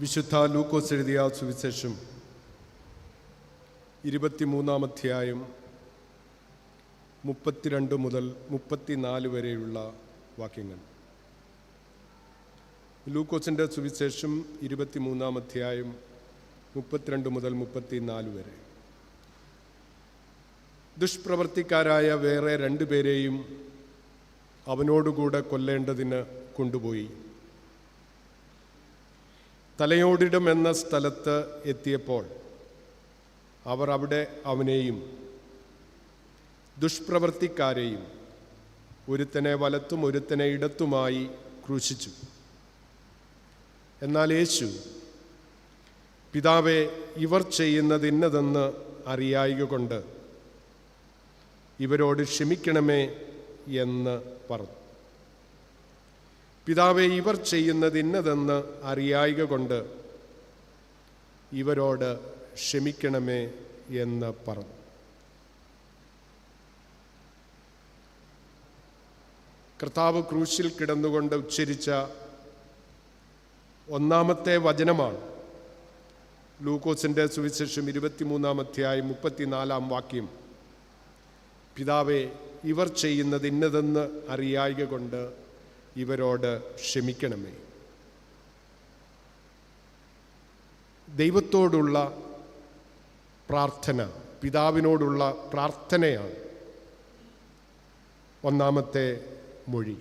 വിശുദ്ധ ലൂക്കോസ് എഴുതിയ സുവിശേഷം ഇരുപത്തിമൂന്നാം അധ്യായം മുപ്പത്തിരണ്ട് മുതൽ മുപ്പത്തിനാല് വരെയുള്ള വാക്യങ്ങൾ. ലൂക്കോസിന്റെ സുവിശേഷം ഇരുപത്തിമൂന്നാം അധ്യായം മുപ്പത്തിരണ്ട് മുതൽ മുപ്പത്തിനാല് വരെ. ദുഷ്പ്രവർത്തിക്കാരായ വേറെ രണ്ടുപേരെയും അവനോടുകൂടെ കൊല്ലേണ്ടതിന് കൊണ്ടുപോയി. തലയോടിടം എന്ന സ്ഥലത്ത് എത്തിയപ്പോൾ അവർ അവിടെ അവനെയും ദുഷ്പ്രവൃത്തിക്കാരെയും ഒരുത്തനെ വലത്തും ഒരുത്തനെ ഇടത്തുമായി ക്രൂശിച്ചു. എന്നാൽ യേശു പിതാവെ ഇവർ ചെയ്യുന്നത് ഇന്നതെന്ന് അറിയായിക ഇവരോട് ക്ഷമിക്കണമേ എന്ന് പറഞ്ഞു. പിതാവെ ഇവർ ചെയ്യുന്നത് ഇന്നതെന്ന് അറിയായിക കൊണ്ട് ഇവരോട് ക്ഷമിക്കണമേ എന്ന് പറഞ്ഞു. കർത്താവ് ക്രൂശിൽ കിടന്നുകൊണ്ട് ഉച്ചരിച്ച ഒന്നാമത്തെ വചനമാണ് ലൂക്കോസിന്റെ സുവിശേഷം ഇരുപത്തിമൂന്നാം അധ്യായം മുപ്പത്തിനാലാം വാക്യം. പിതാവെ ഇവർ ചെയ്യുന്നത് ഇന്നതെന്ന് അറിയായിക കൊണ്ട് ഇവരോട് ക്ഷമിക്കണമേ. ദൈവത്തോടുള്ള പ്രാർത്ഥന പിതാവിനോടുള്ള പ്രാർത്ഥനയാണ് ഒന്നാമത്തെ മൊഴി.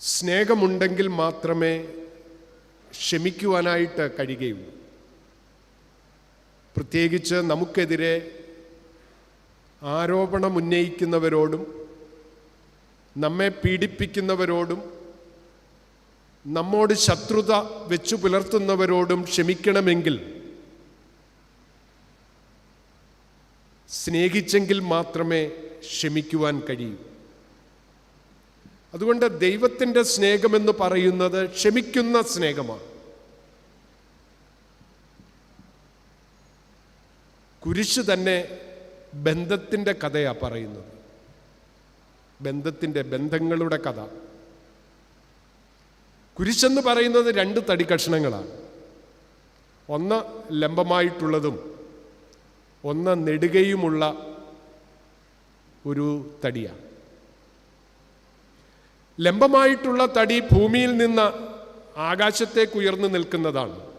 സ്നേഹമുണ്ടെങ്കിൽ മാത്രമേ ക്ഷമിക്കുവാനായിട്ട് കഴിയുകയുള്ളൂ. പ്രത്യേകിച്ച് നമുക്കെതിരെ ആരോപണം ഉന്നയിക്കുന്നവരോടും നമ്മെ പീഡിപ്പിക്കുന്നവരോടും നമ്മോട് ശത്രുത വെച്ചു പുലർത്തുന്നവരോടും ക്ഷമിക്കണമെങ്കിൽ സ്നേഹിച്ചെങ്കിൽ മാത്രമേ ക്ഷമിക്കുവാൻ കഴിയൂ. അതുകൊണ്ട് ദൈവത്തിന്റെ സ്നേഹമെന്ന് പറയുന്നത് ക്ഷമിക്കുന്ന സ്നേഹമാണ്. കുരിശ് തന്നെ ബന്ധത്തിന്റെ കഥയാണ് പറയുന്നത്. ബന്ധത്തിന്റെ ബന്ധങ്ങളുടെ കഥ. കുരിശെന്ന് പറയുന്നത് രണ്ട് തടി കഷ്ണങ്ങളാണ്. ഒന്ന് ലംബമായിട്ടുള്ളതും ഒന്ന് നെടുകയുമുള്ള ഒരു തടിയാണ്. ലംബമായിട്ടുള്ള തടി ഭൂമിയിൽ നിന്ന് ആകാശത്തേക്ക് ഉയർന്നു നിൽക്കുന്നതാണ്.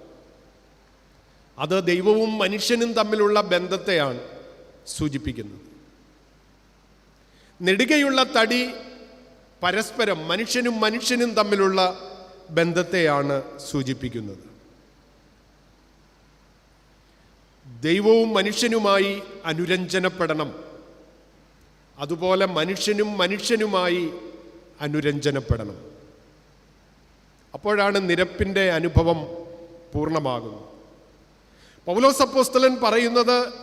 അത് ദൈവവും മനുഷ്യനും തമ്മിലുള്ള ബന്ധത്തെയാണ് സൂചിപ്പിക്കുന്നത്. നെടുകയുള്ള തടി പരസ്പരം മനുഷ്യനും മനുഷ്യനും തമ്മിലുള്ള ബന്ധത്തെയാണ് സൂചിപ്പിക്കുന്നത്. ദൈവവും മനുഷ്യനുമായി അനുരഞ്ജനപ്പെടണം. അതുപോലെ മനുഷ്യനും മനുഷ്യനുമായി അനുരഞ്ജനപ്പെടണം. അപ്പോഴാണ് നിരപ്പിന്റെ അനുഭവം പൂർണമാകുന്നത്. പൗലോസ് അപ്പോസ്തലൻ പറയുന്നത്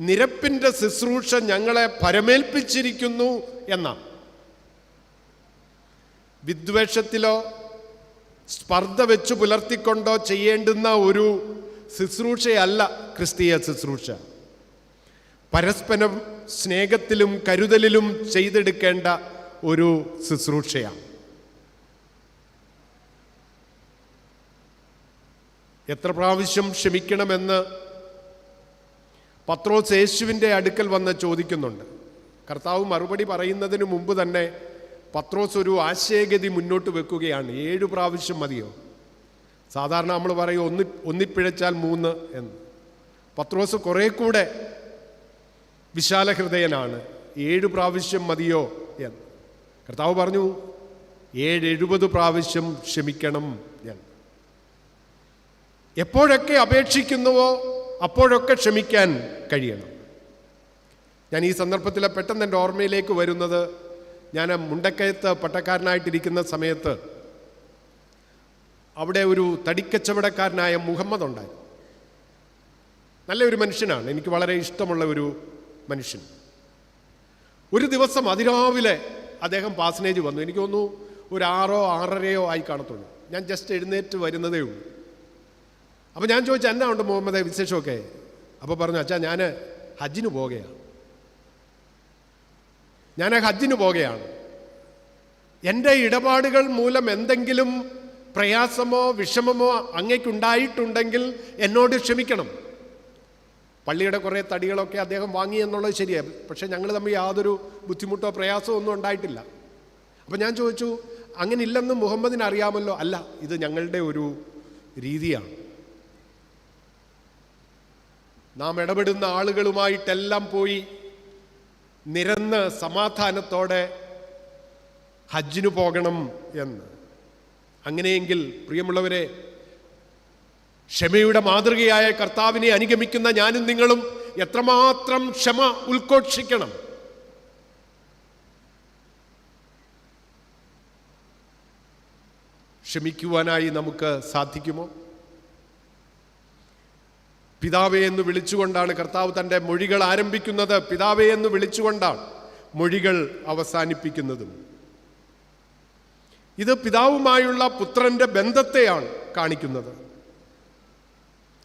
നിരപ്പിന്റെ ശുശ്രൂഷ ഞങ്ങളെ പരമേൽപ്പിച്ചിരിക്കുന്നു എന്നാണ് വിദ്വേഷത്തിലോ സ്പർദ്ധ വെച്ചു പുലർത്തിക്കൊണ്ടോ ചെയ്യേണ്ടുന്ന ഒരു ശുശ്രൂഷയല്ല ക്രിസ്തീയ ശുശ്രൂഷ. പരസ്പരം സ്നേഹത്തിലും കരുതലിലും ചെയ്തെടുക്കേണ്ട ഒരു ശുശ്രൂഷയാണ് എത്ര പ്രാവശ്യം ക്ഷമിക്കണമെന്ന് പത്രോസ് യേശുവിന്റെ അടുക്കൽ വന്ന് ചോദിക്കുന്നുണ്ട്. കർത്താവ് മറുപടി പറയുന്നതിന് മുമ്പ് തന്നെ പത്രോസ് ഒരു ആശയഗതി മുന്നോട്ട് വെക്കുകയാണ്. ഏഴു പ്രാവശ്യം മതിയോ? സാധാരണ നമ്മൾ പറയും ഒന്നി ഒന്നിപ്പിഴച്ചാൽ മൂന്ന് എന്ന്. പത്രോസ് കുറേ കൂടെ വിശാല ഹൃദയനാണ് ഏഴ് പ്രാവശ്യം മതിയോ എന്ന്. കർത്താവ് പറഞ്ഞു ഏഴ് എഴുപത് പ്രാവശ്യം ക്ഷമിക്കണം എന്ന്. എപ്പോഴൊക്കെ അപേക്ഷിക്കുന്നുവോ? അപ്പോഴൊക്കെ ക്ഷമിക്കാൻ കഴിയണം. ഞാൻ ഈ സന്ദർഭത്തിൽ പെട്ടെന്ന് എന്റെ ഓർമ്മയിലേക്ക് വരുന്നത് ഞാൻ മുണ്ടക്കയത്ത് പട്ടക്കാരനായിട്ടിരിക്കുന്ന സമയത്ത് അവിടെ ഒരു തടിക്കച്ചവടക്കാരനായ മുഹമ്മദ് ഉണ്ടായി നല്ലൊരു മനുഷ്യനാണ്. എനിക്ക് വളരെ ഇഷ്ടമുള്ള ഒരു മനുഷ്യൻ. ഒരു ദിവസം അതിരാവിലെ അദ്ദേഹം പാസനേജ് വന്നു. എനിക്ക് തോന്നുന്നു ഒരു ആറോ ആറരയോ ആയി കാണത്തുള്ളൂ. ഞാൻ ജസ്റ്റ് എഴുന്നേറ്റ് വരുന്നതേ ഉള്ളൂ. അപ്പോൾ ഞാൻ ചോദിച്ചു എന്നാ ഉണ്ട് മുഹമ്മദ് വിശേഷമൊക്കെ? അപ്പോൾ പറഞ്ഞു അച്ഛാ ഞാൻ ഹജ്ജിന് പോകുകയാണ് ഞാൻ ഹജ്ജിന് പോകുകയാണ് എന്റെ ഇടപാടുകൾ മൂലം എന്തെങ്കിലും പ്രയാസമോ വിഷമമോ അങ്ങയ്ക്കുണ്ടായിട്ടുണ്ടെങ്കിൽ എന്നോട് ക്ഷമിക്കണം. പള്ളിയുടെ കുറേ തടികളൊക്കെ അദ്ദേഹം വാങ്ങി എന്നുള്ളത് ശരിയാണ് പക്ഷേ ഞങ്ങൾ തമ്മിൽ യാതൊരു ബുദ്ധിമുട്ടോ പ്രയാസമോ ഒന്നും ഉണ്ടായിട്ടില്ല. അപ്പോൾ ഞാൻ ചോദിച്ചു അങ്ങനെ ഇല്ലെന്ന് മുഹമ്മദിന് അറിയാമല്ലോ? അല്ല ഇത് ഞങ്ങളുടെ ഒരു രീതിയാണ്. നാം ഇടപെടുന്ന ആളുകളുമായിട്ടെല്ലാം പോയി നിരന്ന് സമാധാനത്തോടെ ഹജ്ജിനു പോകണം എന്ന്. അങ്ങനെയെങ്കിൽ പ്രിയമുള്ളവരെ ക്ഷമയുടെ മാതൃകയായ കർത്താവിനെ അനുഗമിക്കുന്ന ഞാനും നിങ്ങളും എത്രമാത്രം ക്ഷമ ഉത്കോഷിക്കണം ക്ഷമിക്കുവാനായി നമുക്ക് സാധിക്കുമോ? പിതാവേ എന്ന് വിളിച്ചുകൊണ്ടാണ് കർത്താവ് തന്റെ മൊഴികൾ ആരംഭിക്കുന്നത്. പിതാവേ എന്ന് വിളിച്ചുകൊണ്ടാണ് മൊഴികൾ അവസാനിപ്പിക്കുന്നതും. ഇത് പിതാവുമായുള്ള പുത്രന്റെ ബന്ധത്തെയാണ് കാണിക്കുന്നത്.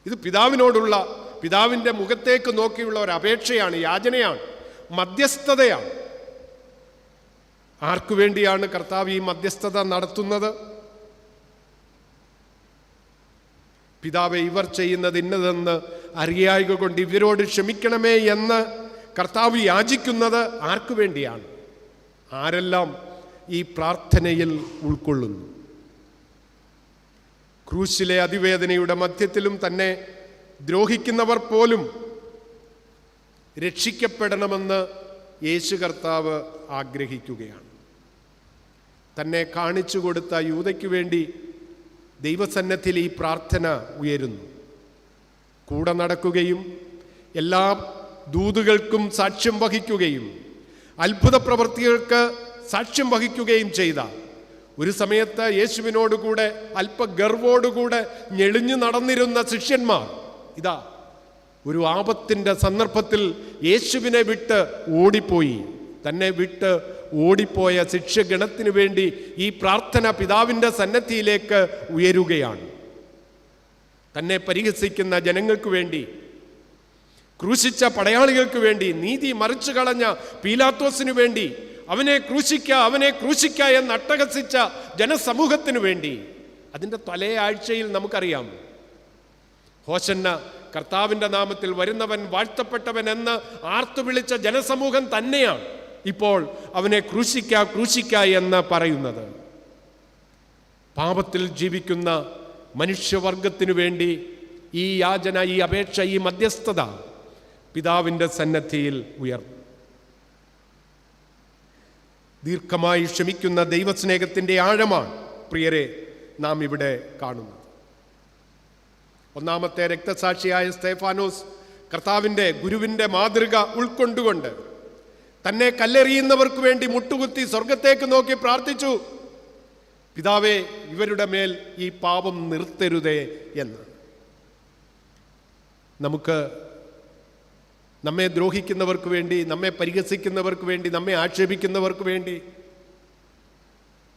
ഇത് പിതാവിനോടുള്ള പിതാവിന്റെ മുഖത്തേക്ക് നോക്കിയുള്ള ഒരു അപേക്ഷയാണ് യാചനയാണ് മധ്യസ്ഥതയാണ്. ആർക്കു വേണ്ടിയാണ് കർത്താവ് ഈ മധ്യസ്ഥത നടത്തുന്നത്? പിതാവെ ഇവർ ചെയ്യുന്നത് ഇന്നതെന്ന് അറിയായക കൊണ്ട് ഇവരോട് ക്ഷമിക്കണമേ എന്ന് കർത്താവ് യാചിക്കുന്നത് ആർക്കു വേണ്ടിയാണ്? ആരെല്ലാം ഈ പ്രാർത്ഥനയിൽ ഉൾക്കൊള്ളുന്നു? ക്രൂശിലെ അതിവേദനയുടെ മധ്യത്തിലും തന്നെ ദ്രോഹിക്കുന്നവർ പോലും രക്ഷിക്കപ്പെടണമെന്ന് യേശു കർത്താവ് ആഗ്രഹിക്കുകയാണ്. തന്നെ കാണിച്ചു കൊടുത്ത യൂതയ്ക്ക് വേണ്ടി ദൈവസന്നദ്ധിയിൽ ഈ പ്രാർത്ഥന ഉയരുന്നു. കൂടെ നടക്കുകയും എല്ലാ ദൂതുകൾക്കും സാക്ഷ്യം വഹിക്കുകയും അത്ഭുത പ്രവൃത്തികൾക്ക് സാക്ഷ്യം വഹിക്കുകയും ചെയ്ത ഒരു സമയത്ത് യേശുവിനോടുകൂടെ അല്പഗർവോടുകൂടെ ഞെളിഞ്ഞു നടന്നിരുന്ന ശിഷ്യന്മാർ ഇതാ ഒരു ആപത്തിന്റെ സന്ദർഭത്തിൽ യേശുവിനെ വിട്ട് ഓടിപ്പോയി. തന്നെ വിട്ട് ഓടിപ്പോയ ശിക്ഷഗണത്തിനു വേണ്ടി ഈ പ്രാർത്ഥന പിതാവിന്റെ സന്നദ്ധിയിലേക്ക് ഉയരുകയാണ്. തന്നെ പരിഹസിക്കുന്ന ജനങ്ങൾക്ക് വേണ്ടി ക്രൂശിച്ച പടയാളികൾക്ക് വേണ്ടി നീതി മറിച്ചു കളഞ്ഞ പീലാത്തോസിനു വേണ്ടി അവനെ ക്രൂശിക്ക അവനെ ക്രൂശിക്ക എന്ന് അട്ടഹസിച്ച ജനസമൂഹത്തിനു വേണ്ടി അതിന്റെ തലേ ആഴ്ചയിൽ നമുക്കറിയാം. ഹോശന്ന കർത്താവിന്റെ നാമത്തിൽ വരുന്നവൻ വാഴ്ത്തപ്പെട്ടവൻ എന്ന് ആർത്തു വിളിച്ച ജനസമൂഹം തന്നെയാണ്. ഇപ്പോൾ അവനെ ക്രൂശിക്ക ക്രൂശിക്ക എന്ന് പറയുന്നത്. പാപത്തിൽ ജീവിക്കുന്ന മനുഷ്യവർഗത്തിനു വേണ്ടി ഈ യാചന ഈ അപേക്ഷ ഈ മധ്യസ്ഥത പിതാവിന്റെ സന്നദ്ധിയിൽ ഉയർന്നു ദീർഘമായി ക്ഷമിക്കുന്ന ദൈവസ്നേഹത്തിന്റെ ആഴമാണ് പ്രിയരെ നാം ഇവിടെ കാണുന്നത്. ഒന്നാമത്തെ രക്തസാക്ഷിയായ സ്തേഫാനോസ് കർത്താവിന്റെ ഗുരുവിന്റെ മാതൃക ഉൾക്കൊണ്ടുകൊണ്ട് തന്നെ കല്ലെറിയുന്നവർക്ക് വേണ്ടി മുട്ടുകുത്തി സ്വർഗത്തേക്ക് നോക്കി പ്രാർത്ഥിച്ചു. പിതാവേ ഇവരുടെ മേൽ ഈ പാപം നിർത്തരുതേ എന്ന്. നമുക്ക് നമ്മെ ദ്രോഹിക്കുന്നവർക്ക് വേണ്ടി നമ്മെ പരിഹസിക്കുന്നവർക്ക് വേണ്ടി നമ്മെ ആക്ഷേപിക്കുന്നവർക്ക് വേണ്ടി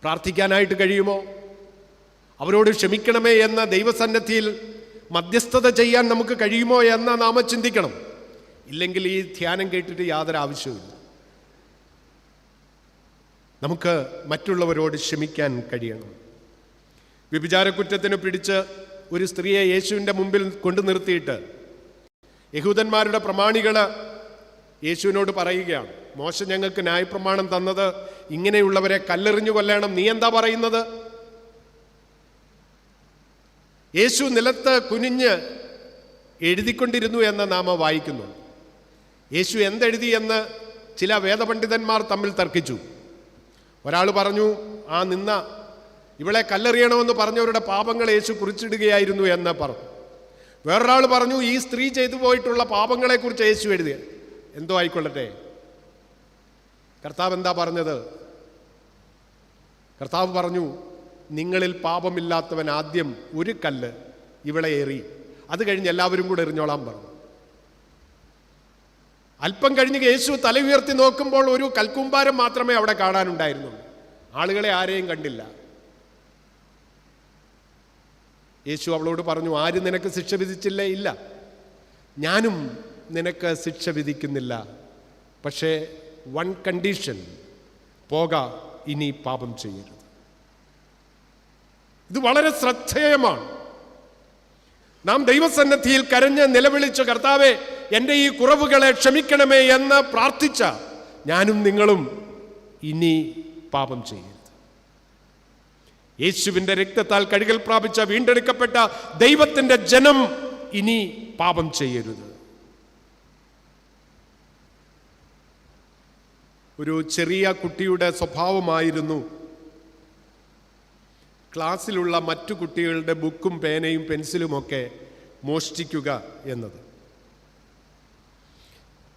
പ്രാർത്ഥിക്കാനായിട്ട് കഴിയുമോ? അവരോട് ക്ഷമിക്കണമേ എന്ന ദൈവസന്നദ്ധിയിൽ മധ്യസ്ഥത ചെയ്യാൻ നമുക്ക് കഴിയുമോ എന്ന നാമ ചിന്തിക്കണം. ഇല്ലെങ്കിൽ ഈ ധ്യാനം കേട്ടിട്ട് യാതൊരു ആവശ്യവുമില്ല നമുക്ക് മറ്റുള്ളവരോട് ക്ഷമിക്കാൻ കഴിയണം. വ്യഭിചാരക്കുറ്റത്തിന് പിടിച്ച് ഒരു സ്ത്രീയെ യേശുവിന്റെ മുമ്പിൽ കൊണ്ടു നിർത്തിയിട്ട് യഹൂദന്മാരുടെ പ്രമാണികൾ യേശുവിനോട് പറയുകയാണ് മോശം ഞങ്ങൾക്ക് ന്യായപ്രമാണം തന്നത് ഇങ്ങനെയുള്ളവരെ കല്ലെറിഞ്ഞു കൊല്ലണം. നീ എന്താ പറയുന്നത്? യേശു നിലത്ത് കുനിഞ്ഞ് എഴുതിക്കൊണ്ടിരുന്നു എന്ന് നാമ വായിക്കുന്നു. യേശു എന്തെഴുതി എന്ന് ചില വേദപണ്ഡിതന്മാർ തമ്മിൽ തർക്കിച്ചു. ഒരാൾ പറഞ്ഞു ആ നിന്ന. ഇവളെ കല്ലെറിയണമെന്ന് പറഞ്ഞവരുടെ പാപങ്ങൾ യേശു കുറിച്ചിടുകയായിരുന്നു എന്ന് പറഞ്ഞു. വേറൊരാൾ പറഞ്ഞു ഈ സ്ത്രീ ചെയ്തു പോയിട്ടുള്ള പാപങ്ങളെക്കുറിച്ച് യേശു എഴുതുക എന്തോ ആയിക്കൊള്ളട്ടെ. കർത്താവ് എന്താ പറഞ്ഞത്? കർത്താവ് പറഞ്ഞു നിങ്ങളിൽ പാപമില്ലാത്തവൻ ആദ്യം ഒരു കല്ല് ഇവളെ എറി. അത് കഴിഞ്ഞ് എല്ലാവരും കൂടെ എറിഞ്ഞോളാൻ പറഞ്ഞു. അല്പം കഴിഞ്ഞ് യേശു തല ഉയർത്തി നോക്കുമ്പോൾ ഒരു കൽക്കുമ്പാരം മാത്രമേ അവിടെ കാണാനുണ്ടായിരുന്നുള്ളൂ. ആളുകളെ ആരെയും കണ്ടില്ല. യേശു അവളോട് പറഞ്ഞു ആരും നിനക്ക് ശിക്ഷ വിധിച്ചില്ലേ? ഇല്ല. ഞാനും നിനക്ക് ശിക്ഷ വിധിക്കുന്നില്ല. പക്ഷേ വൺ കണ്ടീഷൻ പോക ഇനി പാപം ചെയ്യരുത്. ഇത് വളരെ ശ്രദ്ധേയമാണ്. നാം ദൈവസന്നദ്ധിയിൽ കരഞ്ഞ് നിലവിളിച്ച് കർത്താവെ എന്റെ ഈ കുറവുകളെ ക്ഷമിക്കണമേ എന്ന് പ്രാർത്ഥിച്ച ഞാനും നിങ്ങളും ഇനി പാപം ചെയ്യരുത്. യേശുവിന്റെ രക്തത്താൽ കഴുകൽ പ്രാപിച്ച വീണ്ടെടുക്കപ്പെട്ട ദൈവത്തിന്റെ ജനം ഇനി പാപം ചെയ്യരുത്. ഒരു ചെറിയ കുട്ടിയുടെ സ്വഭാവമായിരുന്നു ക്ലാസ്സിലുള്ള മറ്റു കുട്ടികളുടെ ബുക്കും പേനയും പെൻസിലുമൊക്കെ മോഷ്ടിക്കുക എന്നത്.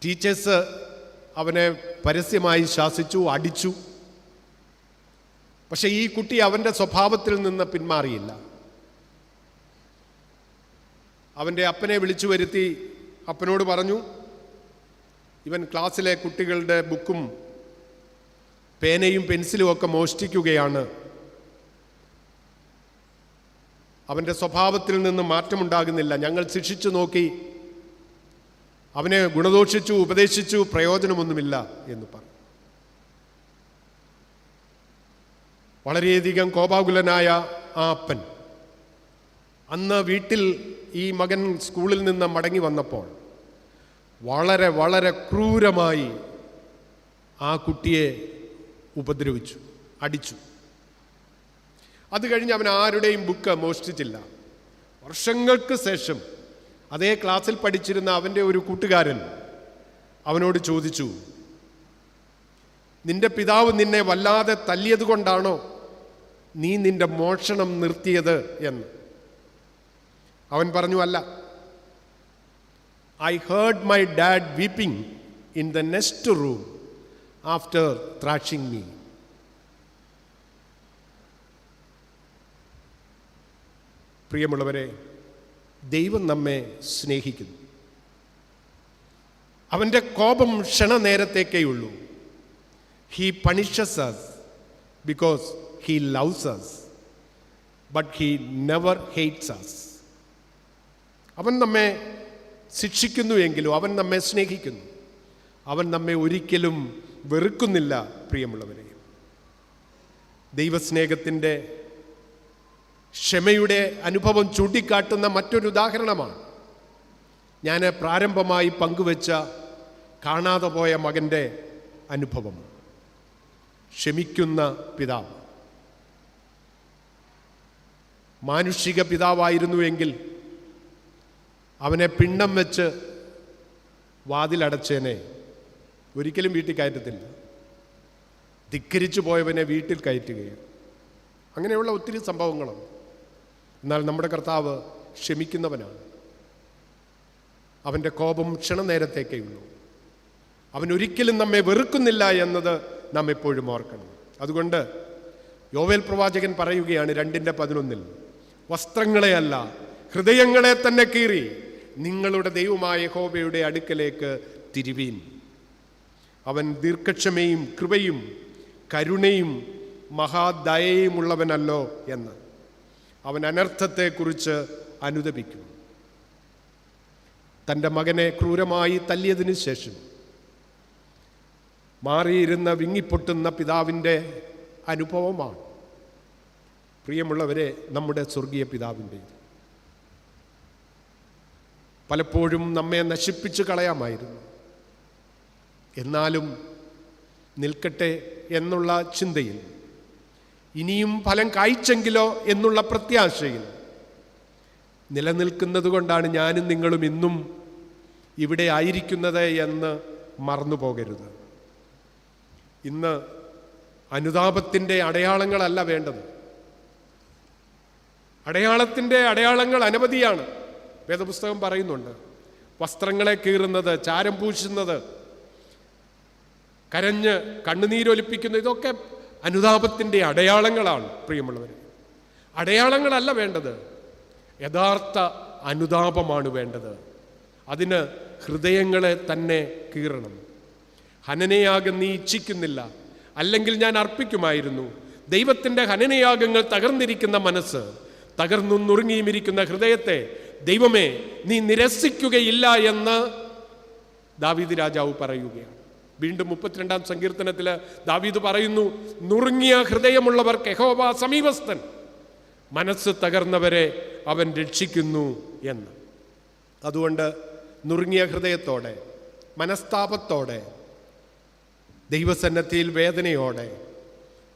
ടീച്ചേഴ്സ് അവനെ പരസ്യമായി ശാസിച്ചു അടിച്ചു. പക്ഷെ ഈ കുട്ടി അവന്റെ സ്വഭാവത്തിൽ നിന്ന് പിന്മാറിയില്ല. അവന്റെ അപ്പനെ വിളിച്ചു വരുത്തി അപ്പനോട് പറഞ്ഞു ഇവൻ ക്ലാസ്സിലെ കുട്ടികളുടെ ബുക്കും പേനയും പെൻസിലും ഒക്കെ മോഷ്ടിക്കുകയാണ്. അവന്റെ സ്വഭാവത്തിൽ നിന്ന് മാറ്റമുണ്ടാകുന്നില്ല. ഞങ്ങൾ ശിക്ഷിച്ചു നോക്കി അവനെ ഗുണദോഷിച്ചു ഉപദേശിച്ചു പ്രയോജനമൊന്നുമില്ല എന്ന് പറഞ്ഞു. വളരെയധികം കോപാകുലനായ ആ അപ്പൻ അന്ന് വീട്ടിൽ ഈ മകൻ സ്കൂളിൽ നിന്ന് മടങ്ങി വന്നപ്പോൾ വളരെ വളരെ ക്രൂരമായി ആ കുട്ടിയെ ഉപദ്രവിച്ചു അടിച്ചു. അത് കഴിഞ്ഞ് അവൻ ആരുടെയും ബുക്ക് മോഷ്ടിച്ചില്ല. വർഷങ്ങൾക്ക് ശേഷം അതേ ക്ലാസ്സിൽ പഠിച്ചിരുന്ന അവന്റെ ഒരു കൂട്ടുകാരൻ അവനോട് ചോദിച്ചു നിന്റെ പിതാവ് നിന്നെ വല്ലാതെ തല്ലിയത് കൊണ്ടാണോ നീ നിന്റെ മോഷണം നിർത്തിയത് എന്ന്? അവൻ പറഞ്ഞു അല്ല. I heard my dad weeping in the next room after thrashing me പ്രിയമുള്ളവരെ ദൈവം നമ്മെ സ്നേഹിക്കുന്നു. അവന്റെ കോപം ക്ഷണനേരത്തേക്കേ ഉള്ളൂ. He punishes us because he loves us but he never hates us അവൻ നമ്മെ ശിക്ഷിക്കുന്നു എങ്കിലും അവൻ നമ്മെ സ്നേഹിക്കുന്നു. അവൻ നമ്മെ ഒരിക്കലും വെറുക്കുന്നില്ല പ്രിയമുള്ളവരെ. ദൈവസ്നേഹത്തിന്റെ ക്ഷമയുടെ അനുഭവം ചൂണ്ടിക്കാട്ടുന്ന മറ്റൊരു ഉദാഹരണമാണ്. ഞാൻ പ്രാരംഭമായി പങ്കുവച്ച കാണാതെ പോയ മകന്റെ അനുഭവം. ക്ഷമിക്കുന്ന പിതാവ്. മാനുഷിക പിതാവായിരുന്നുവെങ്കിൽ അവനെ പിണ്ണം വെച്ച് വാതിലടച്ചേനെ ഒരിക്കലും വീട്ടിൽ കയറ്റത്തില്ല. ധിക്കരിച്ചു പോയവനെ വീട്ടിൽ കയറ്റുകയും. അങ്ങനെയുള്ള ഒത്തിരി സംഭവങ്ങളുണ്ട് എന്നാൽ നമ്മുടെ കർത്താവ് ക്ഷമിക്കുന്നവനാണ്. അവന്റെ കോപം ക്ഷണനേരത്തേക്കേ ഉള്ളൂ. അവൻ ഒരിക്കലും നമ്മെ വെറുക്കുന്നില്ല എന്നത് നാം എപ്പോഴും ഓർക്കണം. അതുകൊണ്ട് യോവേൽ പ്രവാചകൻ പറയുകയാണ് രണ്ടിന്റെ പതിനൊന്നിൽ വസ്ത്രങ്ങളെയല്ല ഹൃദയങ്ങളെ തന്നെ കീറി നിങ്ങളുടെ ദൈവമായ ഹോബയുടെ അടുക്കലേക്ക് തിരുവീൻ. അവൻ ദീർഘക്ഷമയും കൃപയും കരുണയും മഹാദയയുമുള്ളവനല്ലോ എന്ന്. അവൻ അനർത്ഥത്തെക്കുറിച്ച് അനുദപിക്കും. തന്റെ മകനെ ക്രൂരമായി തല്ലിയതിനു ശേഷം മാറിയിരുന്ന വിങ്ങിപ്പൊട്ടുന്ന പിതാവിന്റെ അനുഭവമാണ്. പ്രിയമുള്ളവരെ നമ്മുടെ സ്വർഗീയ പിതാവിന്റെ പലപ്പോഴും നമ്മെ നശിപ്പിച്ചു കളയാമായിരുന്നു. എന്നാലും നിൽക്കട്ടെ എന്നുള്ള ചിന്തയിൽ ഇനിയും ഫലം കായ്ച്ചെങ്കിലോ എന്നുള്ള പ്രത്യാശയിൽ നിലനിൽക്കുന്നത് കൊണ്ടാണ് ഞാനും നിങ്ങളും ഇന്നും ഇവിടെ ആയിരിക്കുന്നത് എന്ന് മറന്നു പോകരുത്. ഇന്ന് അനുതാപത്തിന്റെ അടയാളങ്ങളല്ല വേണ്ടത്. അടയാളത്തിന്റെ അടയാളങ്ങൾ അനവധിയാണ്. വേദപുസ്തകം പറയുന്നുണ്ട് വസ്ത്രങ്ങളെ കീറുന്നത് ചാരം പൂശുന്നത് കരഞ്ഞ് കണ്ണുനീരൊലിപ്പിക്കുന്നത് ഇതൊക്കെ അനുതാപത്തിന്റെ അടയാളങ്ങളാണ് പ്രിയമുള്ളവർ അടയാളങ്ങളല്ല വേണ്ടത്. യഥാർത്ഥ അനുതാപമാണ് വേണ്ടത്. അതിന് ഹൃദയങ്ങളെ തന്നെ കീറണം. ഹനനയാഗം നീ ഇച്ഛിക്കുന്നില്ല. അല്ലെങ്കിൽ ഞാൻ അർപ്പിക്കുമായിരുന്നു. ദൈവത്തിന്റെ ഹനനയാഗങ്ങൾ തകർന്നിരിക്കുന്ന മനസ്സ് തകർന്നു നുറുങ്ങിയുമിരിക്കുന്ന ഹൃദയത്തെ ദൈവമേ നീ നിരസിക്കുകയില്ല എന്ന് ദാവീദ് രാജാവ് പറയുകയാണ്. വീണ്ടും മുപ്പത്തിരണ്ടാം സങ്കീർത്തനത്തിൽ ദാവീദ് പറയുന്നു നുറുങ്ങിയ ഹൃദയമുള്ളവർക്ക് യഹോവ സമീപസ്ഥൻ. മനസ്സ് തകർന്നവരെ അവൻ രക്ഷിക്കുന്നു എന്ന്. അതുകൊണ്ട് നുറുങ്ങിയ ഹൃദയത്തോടെ മനസ്താപത്തോടെ ദൈവസന്നദ്ധിയിൽ വേദനയോടെ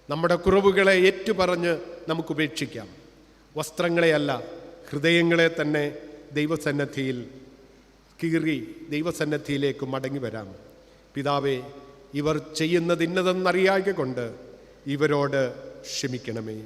നമ്മുടെ കുറവുകളെ ഏറ്റുപറഞ്ഞ് നമുക്ക് ഉപേക്ഷിക്കാം. വസ്ത്രങ്ങളെയല്ല ഹൃദയങ്ങളെ തന്നെ ദൈവസന്നദ്ധിയിൽ കീറി ദൈവസന്നദ്ധിയിലേക്ക് മടങ്ങി വരാം. പിതാവേ ഇവർ ചെയ്യുന്നത് ഇന്നതെന്നറിയാക കൊണ്ട് ഇവരോട് ക്ഷമിക്കണമേ.